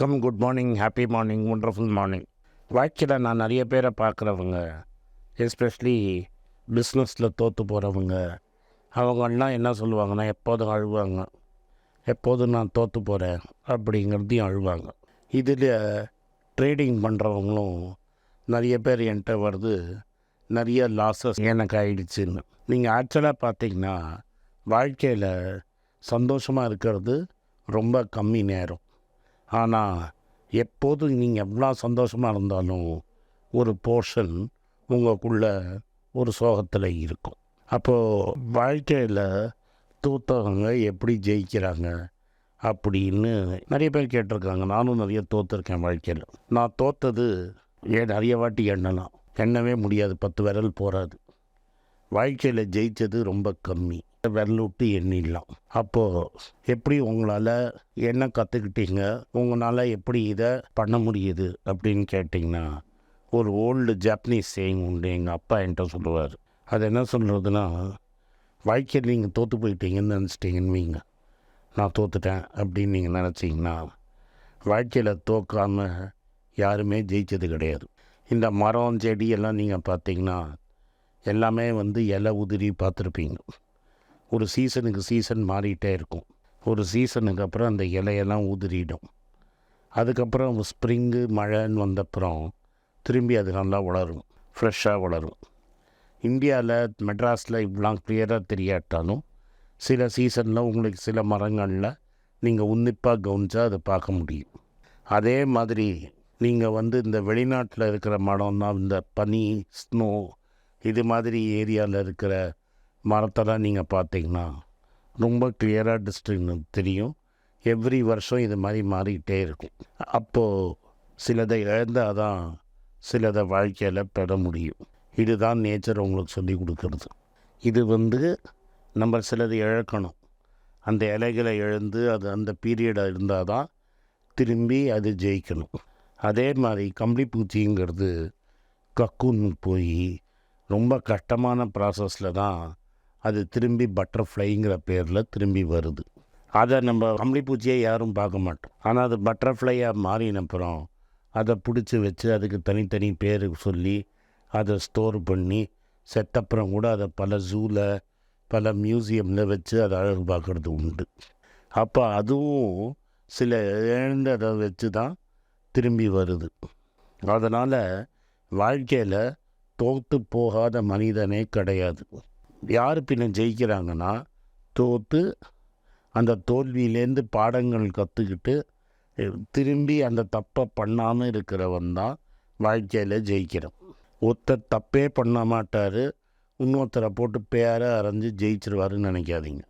வணக்கம் good morning happy morning wonderful morning வாழ்க்கையில் நான் நிறைய பேரை பார்க்குறவங்க எஸ்பெஷலி பிஸ்னஸில் தோற்று போகிறவங்க அவங்கெல்லாம் என்ன சொல்லுவாங்கன்னா எப்போதும் அழுவாங்க? எப்போதும் நான் தோற்று போகிறேன் அப்படிங்கிறதையும் அழுவாங்க. இதில் ட்ரேடிங் பண்ணுறவங்களும் நிறைய பேர் என்கிட்ட வருது நிறைய லாஸஸ் எனக்கு ஆயிடுச்சுன்னு. நீங்கள் ஆக்சுவலாக பார்த்தீங்கன்னா வாழ்க்கையில் சந்தோஷமாக இருக்கிறது ரொம்ப கம்மி நேரம். ஆனால் எப்போதும் நீங்கள் எவ்வளோ சந்தோஷமாக இருந்தாலும் ஒரு போர்ஷன் உங்களுக்குள்ள ஒரு சோகத்தில் இருக்கும். அப்போது வாழ்க்கையில் தோத்தவங்க எப்படி ஜெயிக்கிறாங்க அப்படின்னு நிறைய பேர் கேட்டிருக்காங்க. நானும் நிறைய தோற்றுருக்கேன் வாழ்க்கையில். நான் தோத்தது ஏன் நிறைய வாட்டி எண்ணலாம். எண்ணவே முடியாது. பத்து விரல் போகாது வாழ்க்கையில் ஜெயித்தது ரொம்ப கம்மி. விரல் விட்டு எண்ணிடலாம். அப்போது எப்படி உங்களால் என்ன கற்றுக்கிட்டீங்க உங்களால் எப்படி இதை பண்ண முடியுது? அப்படின்னு கேட்டிங்கன்னா ஒரு ஓல்டு ஜாப்பனீஸ் சேயிங் உண்டு எங்கள் அப்பா என்கிட்ட சொல்லுவார். அது என்ன சொல்கிறதுனா வாழ்க்கையில் நீங்கள் தோற்று போயிட்டீங்கன்னு நினச்சிட்டிங்கன்னு வைங்க. நான் தோத்துட்டேன் அப்படின்னு நீங்கள் நினச்சிங்கன்னா வாழ்க்கையில் தோக்காமல் யாருமே ஜெயித்தது கிடையாது. இந்த மரம் செடி எல்லாம் நீங்கள் பார்த்தீங்கன்னா எல்லாமே வந்து இலை உதிரி பார்த்துருப்பீங்க. ஒரு சீசனுக்கு சீசன் மாறிட்டே இருக்கும். ஒரு சீசனுக்கு அப்புறம் அந்த இலையெல்லாம் உதிரிடும் அதுக்கப்புறம் ஸ்ப்ரிங்கு மழைன்னு வந்தப்புறம் திரும்பி அது நல்லா வளரும். ஃப்ரெஷ்ஷாக வளரும். இந்தியாவில் மெட்ராஸில் இவ்வளோ கிளியராக தெரியாட்டாலும் சில சீசனில் உங்களுக்கு சில மரங்களில் நீங்கள் உன்னிப்பாக கவனிச்சா அதை பார்க்க முடியும். அதே மாதிரி நீங்கள் வந்து இந்த வெளிநாட்டில் இருக்கிற மரம்னா இந்த பனி ஸ்னோ இது மாதிரி ஏரியாவில் இருக்கிற மரத்தெல்லாம் நீங்கள் பார்த்தீங்கன்னா ரொம்ப கிளியராக டிஸ்ட்ரிக்ட் தெரியும். எவ்ரி வருஷம் இது மாதிரி மாறிக்கிட்டே இருக்கும். அப்போது சிலதை இழந்தால் தான் சிலதை வாழ்க்கையில் பெற முடியும். இதுதான் நேச்சர் உங்களுக்கு சொல்லி கொடுக்கறது. இது வந்து நம்ம சிலதை இழக்கணும். அந்த இலைகளை இழந்து அது அந்த பீரியடாக இருந்தால் தான் திரும்பி அது ஜெயிக்கணும். அதே மாதிரி கம்பளி பூச்சிங்கிறது கக்குன்னு போய் ரொம்ப கஷ்டமான ப்ராசஸில் தான் அது திரும்பி பட்டர்ஃப்ளைங்கிற பேரில் திரும்பி வருது. அதை நம்ம கம்பளி யாரும் பார்க்க மாட்டோம். ஆனால் அது பட்டர்ஃப்ளையாக மாறினப்புறம் அதை பிடிச்சி வச்சு அதுக்கு தனித்தனி பேர் சொல்லி அதை ஸ்டோர் பண்ணி செத்தப்புறம் கூட அதை பல ஜூவில் பல மியூசியமில் வச்சு அதை அழகு பார்க்குறது உண்டு. அப்போ அதுவும் சில இழந்ததை வச்சு தான் திரும்பி வருது. அதனால் வாழ்க்கையில் தோற்று போகாத மனிதனே கிடையாது. யார் பின்ன ஜெயிக்கிறாங்கன்னா தோற்று அந்த தோல்வியிலேருந்து பாடங்கள் கற்றுக்கிட்டு திரும்பி அந்த தப்பை பண்ணாமல் இருக்கிறவன் தான் வாழ்க்கையில் ஜெயிக்கிறான் ஒருத்தர் தப்பே பண்ண மாட்டார் இன்னொருத்தரை போட்டு பேர அரைஞ்சு ஜெயிச்சிருவாருன்னு நினைக்காதீங்க.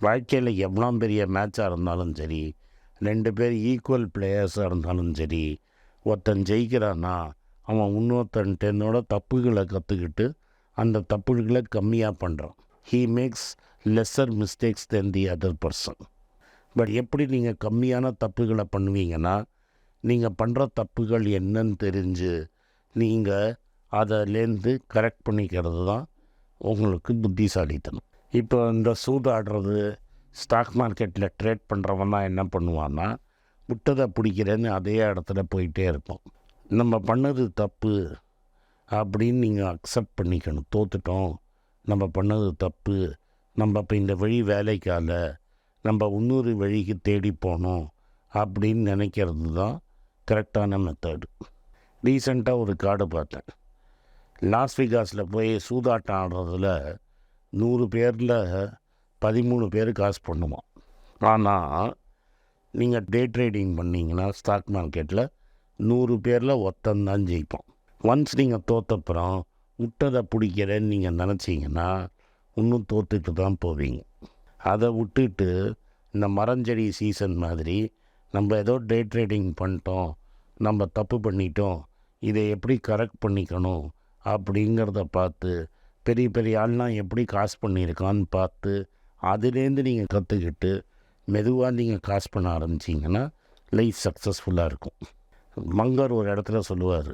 வாழ்க்கையில் எவ்வளோ பெரிய மேட்சாக இருந்தாலும் சரி ரெண்டு பேர் ஈக்குவல் பிளேயர்ஸாக இருந்தாலும் சரி ஒருத்தன் ஜெயிக்கிறான்னா அவன் இன்னொருத்தன்ட்டேனோட தப்புகளை கற்றுக்கிட்டு அந்த தப்புகளை கம்மியாக பண்ணுறோம் he makes lesser mistakes then the other person but எப்படி நீங்கள் கம்மியான தப்புகளை பண்ணுவீங்கன்னா நீங்கள் பண்ணுற தப்புகள் என்னன்னு தெரிஞ்சு நீங்கள் அதிலேருந்து கரெக்ட் பண்ணிக்கிறது தான் உங்களுக்கு புத்திசாலித்தனம். இப்போ இந்த சூதாடுறது ஸ்டாக் மார்க்கெட்டில் ட்ரேட் பண்ணுறவன்லாம் என்ன பண்ணுவான்னா விட்டதை பிடிக்கிறேன்னு அதே இடத்துல போயிட்டே இருப்போம். நம்ம பண்ணது தப்பு அப்படின்னு நீங்கள் அக்செப்ட் பண்ணிக்கணும். தோத்துட்டோம். நம்ம பண்ணது தப்பு. நம்ம இப்போ இந்த வழி வேலைக்கால. நம்ம இன்னொரு வழிக்கு தேடி போகணும் அப்படின்னு நினைக்கிறது தான் கரெக்டான மெத்தடு ரீசண்டாக ஒரு கார்டு பார்த்தேன். லாஸ் விகாஸில் போய் சூதாட்டம் ஆடுறதுல நூறு பேரில் பதிமூணு பேர் காசு பண்ணுவான் ஆனால் நீங்கள் டே ட்ரேடிங் பண்ணிங்கன்னா ஸ்டாக் மார்க்கெட்டில் நூறு பேரில் ஒத்தந்தான் ஜெயிப்போம் ஒன்ஸ் நீங்கள் தோத்தப்புறம் விட்டதை பிடிக்கிறேன்னு நீங்கள் நினச்சிங்கன்னா இன்னும் தோத்துட்டு தான் போவீங்க. அதை விட்டுட்டு இந்த மரஞ்செடி சீசன் மாதிரி நம்ம ஏதோ டே ட்ரேடிங் பண்ணிட்டோம் நம்ம தப்பு பண்ணிட்டோம் இதை எப்படி கரெக்ட் பண்ணிக்கணும் அப்படிங்கிறத பார்த்து பெரிய பெரிய ஆள்லாம் எப்படி காசு பண்ணியிருக்கான்னு பார்த்து அதுலேருந்து நீங்கள் கற்றுக்கிட்டு மெதுவாக நீங்கள் காசு பண்ண ஆரம்பிச்சிங்கன்னா லைஃப் சக்ஸஸ்ஃபுல்லாக இருக்கும். மங்கர் ஒரு இடத்துல சொல்லுவார்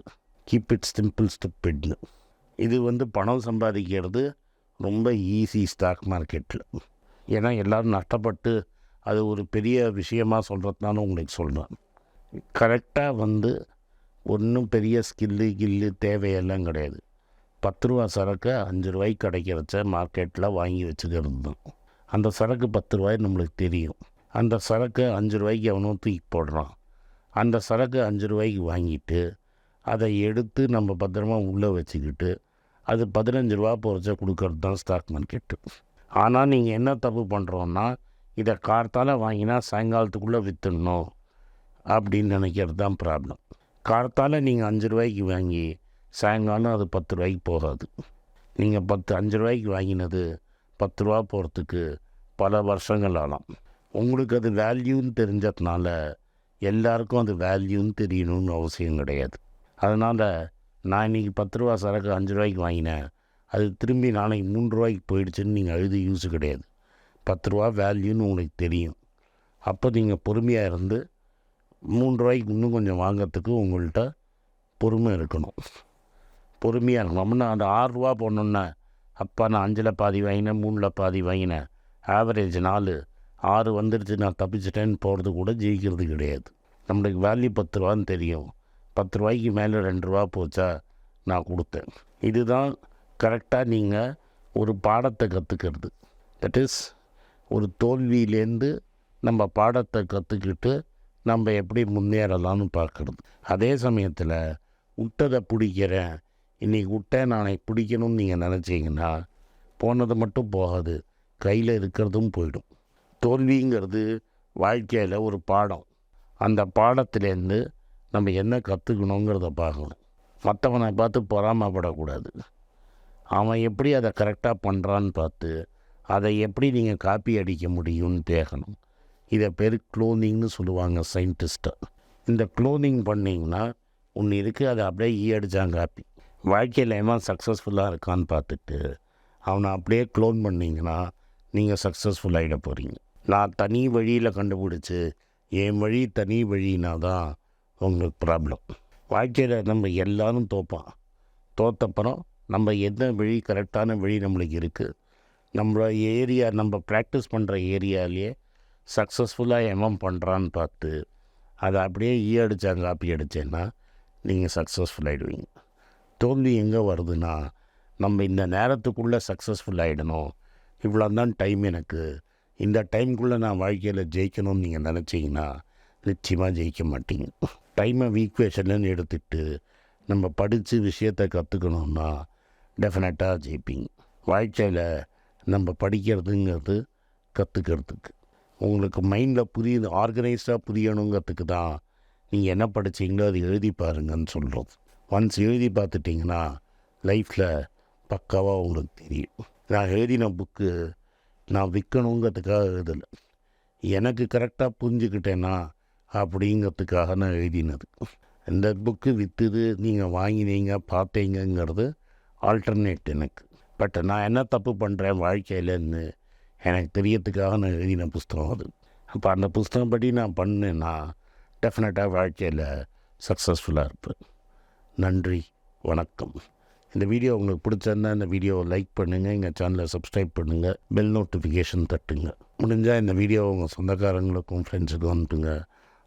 கீப் இட் சிம்பிள் ஸ்டெப்பிட்னு இது வந்து பணம் சம்பாதிக்கிறது ரொம்ப ஈஸி ஸ்டாக் மார்க்கெட்டில் ஏன்னா எல்லோரும் நஷ்டப்பட்டு அது ஒரு பெரிய விஷயமாக சொல்கிறதுனால உங்களுக்கு சொல்கிறேன் கரெக்டாக வந்து ஒன்றும் பெரிய ஸ்கில்லு கில்லு தேவையெல்லாம் கிடையாது. பத்து ரூபா சரக்கு அஞ்சு ரூபாய்க்கு கிடைக்கிறச்ச மார்க்கெட்டில் வாங்கி வச்சுக்கிறது தான். அந்த சரக்கு பத்து ரூபாய் நம்மளுக்கு தெரியும். அந்த சரக்கு அஞ்சு ரூபாய்க்கு எவனோ தூக்கி போடுறான். அந்த சரக்கு அஞ்சு ரூபாய்க்கு வாங்கிட்டு அதை எடுத்து நம்ம பத்திரமா உள்ளே வச்சுக்கிட்டு அது பதினஞ்சு ரூபா பொறிச்சா கொடுக்கறது தான் ஸ்டாக் மார்க்கெட்டு ஆனால் நீங்கள் என்ன தப்பு பண்ணுறோன்னா இதை கார்த்தால் வாங்கினா சாயங்காலத்துக்குள்ளே விற்றுடணும் அப்படின்னு நினைக்கிறது தான் ப்ராப்ளம் கார்த்தால் நீங்கள் அஞ்சு ரூபாய்க்கு வாங்கி சாயங்காலம் அது பத்து ரூபாய்க்கு போகாது. நீங்கள் பத்து அஞ்சு ரூபாய்க்கு வாங்கினது பத்து ரூபா போகிறதுக்கு பல வருஷங்கள் ஆகலாம் உங்களுக்கு அது வேல்யூன்னு தெரிஞ்சதுனால எல்லாருக்கும் அது வேல்யூன்னு தெரியணும்னு அவசியம் கிடையாது. அதனால் நான் இன்றைக்கி பத்து ரூபா சரக்கு அஞ்சு ரூபாய்க்கு வாங்கினேன். அது திரும்பி நாளைக்கு மூன்று ரூபாய்க்கு போயிடுச்சுன்னு நீங்கள் அழுது யூஸு கிடையாது. பத்து ரூபா வேல்யூன்னு உங்களுக்கு தெரியும். அப்போ நீங்கள் பொறுமையாக இருந்து மூன்று ரூபாய்க்கு இன்னும் கொஞ்சம் வாங்கிறதுக்கு உங்கள்கிட்ட பொறுமை இருக்கணும். பொறுமையாக இருக்கணும். அப்படின்னா அந்த ஆறுரூவா போடணுன்னா அப்பா நான் அஞ்சில் பாதி வாங்கினேன் மூணில் பாதி வாங்கினேன். ஆவரேஜ் நாலு. ஆறு வந்துடுச்சு நான் தப்பிச்சிட்டேன்னு போகிறது கூட ஜெயிக்கிறது கிடையாது. நம்மளுக்கு வேல்யூ பத்து ரூபான்னு தெரியும். பத்து ரூபாய்க்கு மேலே ரெண்டு ரூபா போச்சா நான் கொடுத்தேன். இதுதான் கரெக்டாக நீங்கள் ஒரு பாடத்தை கற்றுக்கிறது தட் இஸ் ஒரு தோல்வியிலேருந்து நம்ம பாடத்தை கற்றுக்கிட்டு நம்ம எப்படி முன்னேறலாம்னு பார்க்குறது. அதே சமயத்தில் விட்டதை பிடிக்கிறேன். இன்றைக்கி விட்டேன் நாளை பிடிக்கணும்னு நீங்கள் நினச்சிங்கன்னா போனது மட்டும் போகாது கையில் இருக்கிறதும் போயிடும். தோல்விங்கிறது வாழ்க்கையில் ஒரு பாடம். அந்த பாடத்துலேருந்து நம்ம என்ன கற்றுக்கணுங்கிறத பார்க்கணும். மற்றவனை பார்த்து பொறாமப்படக்கூடாது. அவன் எப்படி அதை கரெக்டாக பண்ணுறான்னு பார்த்து அதை எப்படி நீங்கள் காப்பி அடிக்க முடியும்னு தேக்கணும் இதை பேர் க்ளோனிங்னு சொல்லுவாங்க சயின்டிஸ்ட்டை இந்த க்ளோனிங் பண்ணிங்கன்னா ஒன்று இருக்குது அதை அப்படியே e ஈ அடித்தான் காப்பி வாழ்க்கையில் எவன் சக்ஸஸ்ஃபுல்லாக இருக்கான்னு பார்த்துட்டு அவனை அப்படியே க்ளோன் பண்ணிங்கன்னா நீங்கள் சக்ஸஸ்ஃபுல்லாகிட போகிறீங்க நான் தனி வழியில் கண்டுபிடிச்சி என் வழி தனி வழினா தான் உங்களுக்கு ப்ராப்ளம் வாழ்க்கையில் நம்ம எல்லாரும் தோப்பான் தோத்தப்புறம் நம்ம எந்த வழி கரெக்டான வழி நம்மளுக்கு இருக்குது நம்ம ஏரியா நம்ம ப்ராக்டிஸ் பண்ணுற ஏரியாலேயே சக்ஸஸ்ஃபுல்லாக எவன் பண்ணுறான்னு பார்த்து அதை அப்படியே ஈ அடித்தாங்க காப்பி அடித்தேன்னா நீங்கள் சக்ஸஸ்ஃபுல் ஆகிடுவீங்க தோல்வி எங்கே வருதுன்னா நம்ம இந்த நேரத்துக்குள்ளே சக்ஸஸ்ஃபுல் ஆகிடணும் இவ்வளோ தான் டைம் எனக்கு. இந்த டைம்குள்ளே நான் வாழ்க்கையில் ஜெயிக்கணும்னு நீங்கள் நினச்சிங்கன்னா நிச்சயமாக ஜெயிக்க மாட்டீங்க. டைமை வீக்வேஷன்லன்னு எடுத்துட்டு நம்ம படித்து விஷயத்தை கற்றுக்கணுன்னா டெஃபினட்டாக ஜெயிப்பீங்க. வாழ்க்கையில் நம்ம படிக்கிறதுங்கிறது கற்றுக்கிறதுக்கு உங்களுக்கு மைண்டில் புரியுது ஆர்கனைஸ்டாக புரியணுங்கிறதுக்கு தான் நீங்கள் என்ன படிச்சீங்களோ அது எழுதி பாருங்கன்னு சொல்கிறது ஒன்ஸ் எழுதி பார்த்துட்டிங்கன்னா லைஃப்பில் பக்காவாக உங்களுக்கு தெரியும். நான் எழுதின புக்கு நான் விற்கணுங்கிறதுக்காக எழுதலை. எனக்கு கரெக்டாக புரிஞ்சுக்கிட்டேன்னா அப்படிங்கிறதுக்காக நான் எழுதினது. இந்த புக்கு விற்றுது நீங்கள் வாங்கினீங்க பார்த்தீங்கங்கிறது ஆல்டர்னேட் எனக்கு. பட் நான் என்ன தப்பு பண்ணுறேன் வாழ்க்கையிலன்னு எனக்கு தெரியறதுக்காக நான் எழுதின புஸ்தகம் அது. அப்போ அந்த புஸ்தகம் படி நான் பண்ணேன்னா டெஃபினட்டாக வாழ்க்கையில் சக்ஸஸ்ஃபுல்லாக இருப்பேன். நன்றி வணக்கம். இந்த வீடியோ உங்களுக்கு பிடிச்சிருந்தால் இந்த வீடியோவை லைக் பண்ணுங்கள் எங்கள் சேனலை சப்ஸ்கிரைப் பண்ணுங்கள் பெல் நோட்டிஃபிகேஷன் தட்டுங்க. முடிஞ்சால் இந்த வீடியோ உங்கள் சொந்தக்காரங்களுக்கும் ஃப்ரெண்ட்ஸுக்கும் அனுப்புங்க.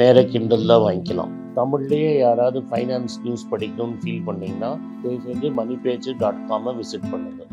நேராக கிண்டலில் வாங்கிக்கலாம். தமிழ்லேயே யாராவது ஃபைனான்ஸ் நியூஸ் படிக்கணும்னு ஃபீல் பண்ணிங்கன்னா தயவுசெஞ்சு மணி பேஜ் டாட் காமை விசிட் பண்ணுங்கள்